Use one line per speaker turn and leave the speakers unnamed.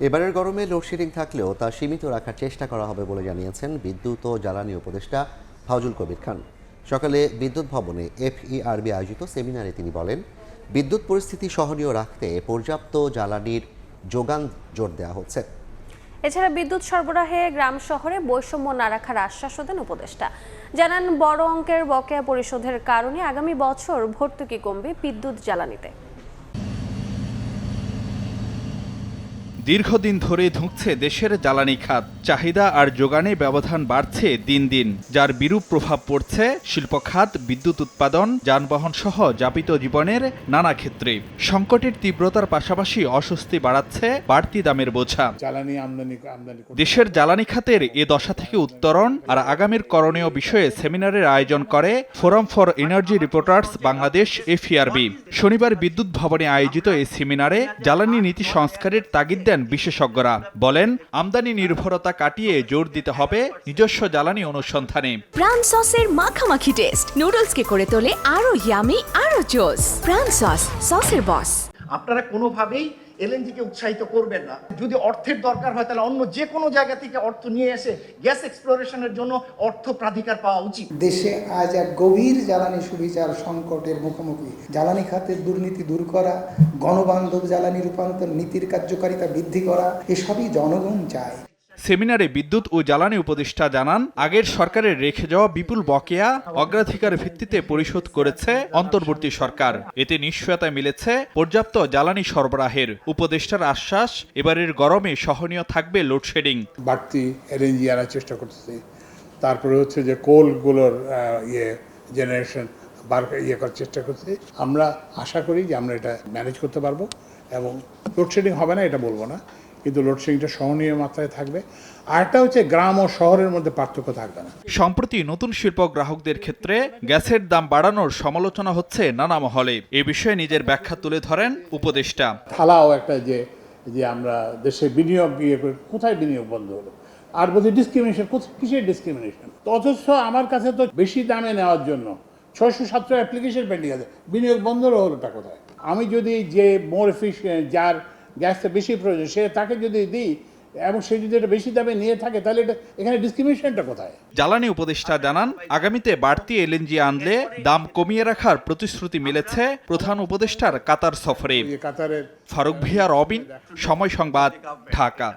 এবারের গরমে লোডশেডিং থাকলেও তা সীমিত রাখার চেষ্টা করা হবে বলে জানিয়েছেন বিদ্যুৎ ও জ্বালানি উপদেষ্টা ফাউজুল কবির খান। সকালে বিদ্যুৎ ভবনে এফইআরবি আয়োজিত সেমিনারে তিনি বলেন, বিদ্যুৎ পরিস্থিতি সহনীয় রাখতে পর্যাপ্ত জ্বালানির যোগান জোর দেওয়া হচ্ছে।
এছাড়া বিদ্যুৎ সরবরাহে গ্রাম শহরে বৈষম্য না রাখার আশ্বাসও দেন উপদেষ্টা। জানান, বড় অঙ্কের বকেয়া পরিশোধের কারণে আগামী বছর ভর্তুকি কমবে বিদ্যুৎ জ্বালানিতে।
দীর্ঘদিন ধরে ধুঁকছে দেশের জ্বালানি খাত। চাহিদা আর যোগানে ব্যবধান বাড়ছে দিন দিন যার বিরূপ প্রভাব পড়ছে শিল্প খাত বিদ্যুৎ উৎপাদন যানবাহন সহ যাপিত জীবনের নানা ক্ষেত্রে। সংকটের তীব্রতার পাশাপাশি অস্বস্তি বাড়াচ্ছে বাড়তি দামের বোঝা। দেশের জ্বালানি খাতের এ দশা থেকে উত্তরণ আর আগামীর করণীয় বিষয়ে সেমিনারের আয়োজন করে forum for energy reporters Bangladesh FERB শনিবার বিদ্যুৎ ভবনে আয়োজিত এই সেমিনারে জ্বালানি নীতি সংস্কারের তাগিদ দেন বিশেষজ্ঞরা বলেন আমদানি নির্ভরতা কাটিয়ে জোর দিতে হবে নিজস্ব জ্বালানি অনুসন্ধানে।
প্রাণ সসের মাখামাখি টেস্ট নুডলসকে করে তোলে আরও ইয়ামি আরও জোস। প্রাণ সস সসের বস।
আপনারা কোনোভাবেই এলএনজিকে উৎসাহিত করবেন না। যদি অর্থের দরকার হয়, তাহলে অন্য যে কোনো জায়গা থেকে অর্থ নিয়ে এসে গ্যাস এক্সপ্লোরেশনের জন্য অর্থ প্রাধিকার পাওয়া উচিত।
দেশে আজ এক গভীর জ্বালানি সুবিচার সংকটের মুখোমুখি। জ্বালানি খাতের দুর্নীতি দূর করা, গণবান্ধব জ্বালানি রূপান্তর নীতির কার্যকারিতা বৃদ্ধি করা, এসবই জনগণ চায়।
সেমিনারে বিদ্যুৎ ও জ্বালানি উপদেষ্টা জানান, আগের সরকারের রেখে যাওয়া বিপুল বকেয়া অগ্রাধিকার ভিত্তিতে পরিশোধ করেছে অন্তর্বর্তী সরকার। এতে নিশ্চয়তা মিলেছে পর্যাপ্ত জ্বালানি সরবরাহের। উপদেষ্টার আশ্বাস, এবারের গরমে সহনীয় থাকবে লোডশেডিং।
বাড়তি এলএনজি আনার চেষ্টা করতেছি। তারপরে হচ্ছে যে কোলগুলোর ইয়ে জেনারেশন বার ইয়ে করার চেষ্টা করতেছি। আমরা আশা করি যে আমরা এটা ম্যানেজ করতে পারব এবং লোডশেডিং হবে না, এটা বলব না। কিন্তু লোডশেডিংটা সহনীয় মাত্রায় থাকবে। আরেকটা হচ্ছে গ্রাম ও শহরের মধ্যে পার্থক্য থাকবে না।
সম্প্রতি নতুন শিল্প গ্রাহকদের ক্ষেত্রে গ্যাসের দাম বাড়ানোর সমালোচনা হচ্ছে নানা মহলে। এ বিষয়ে নিজের ব্যাখ্যা তুলে ধরেন উপদেষ্টা।
থালাও একটা যে যে আমরা দেশে বিনিয়োগ ইয়ে করে কোথায় বিনিয়োগ বন্ধ হলো? আর বলছি ডিসক্রিমিনেশন কিসের ডিসক্রিমিনেশন অথচ আমার কাছে তো বেশি দামে নেওয়ার জন্য ছয়শো সাতশো অ্যাপ্লিকেশন পেন্ডিং আছে। বিনিয়োগ বন্ধ হলোটা কোথায়? আমি যদি যে মোর এফিসিয়েন্ট যার গ্যাসটা বেশি প্রয়োজন সে তাকে যদি দিই এবং সে যদি এটা বেশি দামে নিয়ে থাকে তাহলে এটা এখানে ডিসক্রিমিনেশনটা কোথায়?
জ্বালানি উপদেষ্টা জানান আগামীতে বাড়তি এলএনজি আনলে দাম কমিয়ে রাখার প্রতিশ্রুতি মিলেছে প্রধান উপদেষ্টার কাতার সফরে।
কাতারের
ফারুক ভিয়া রবিন সময় সংবাদ ঢাকা।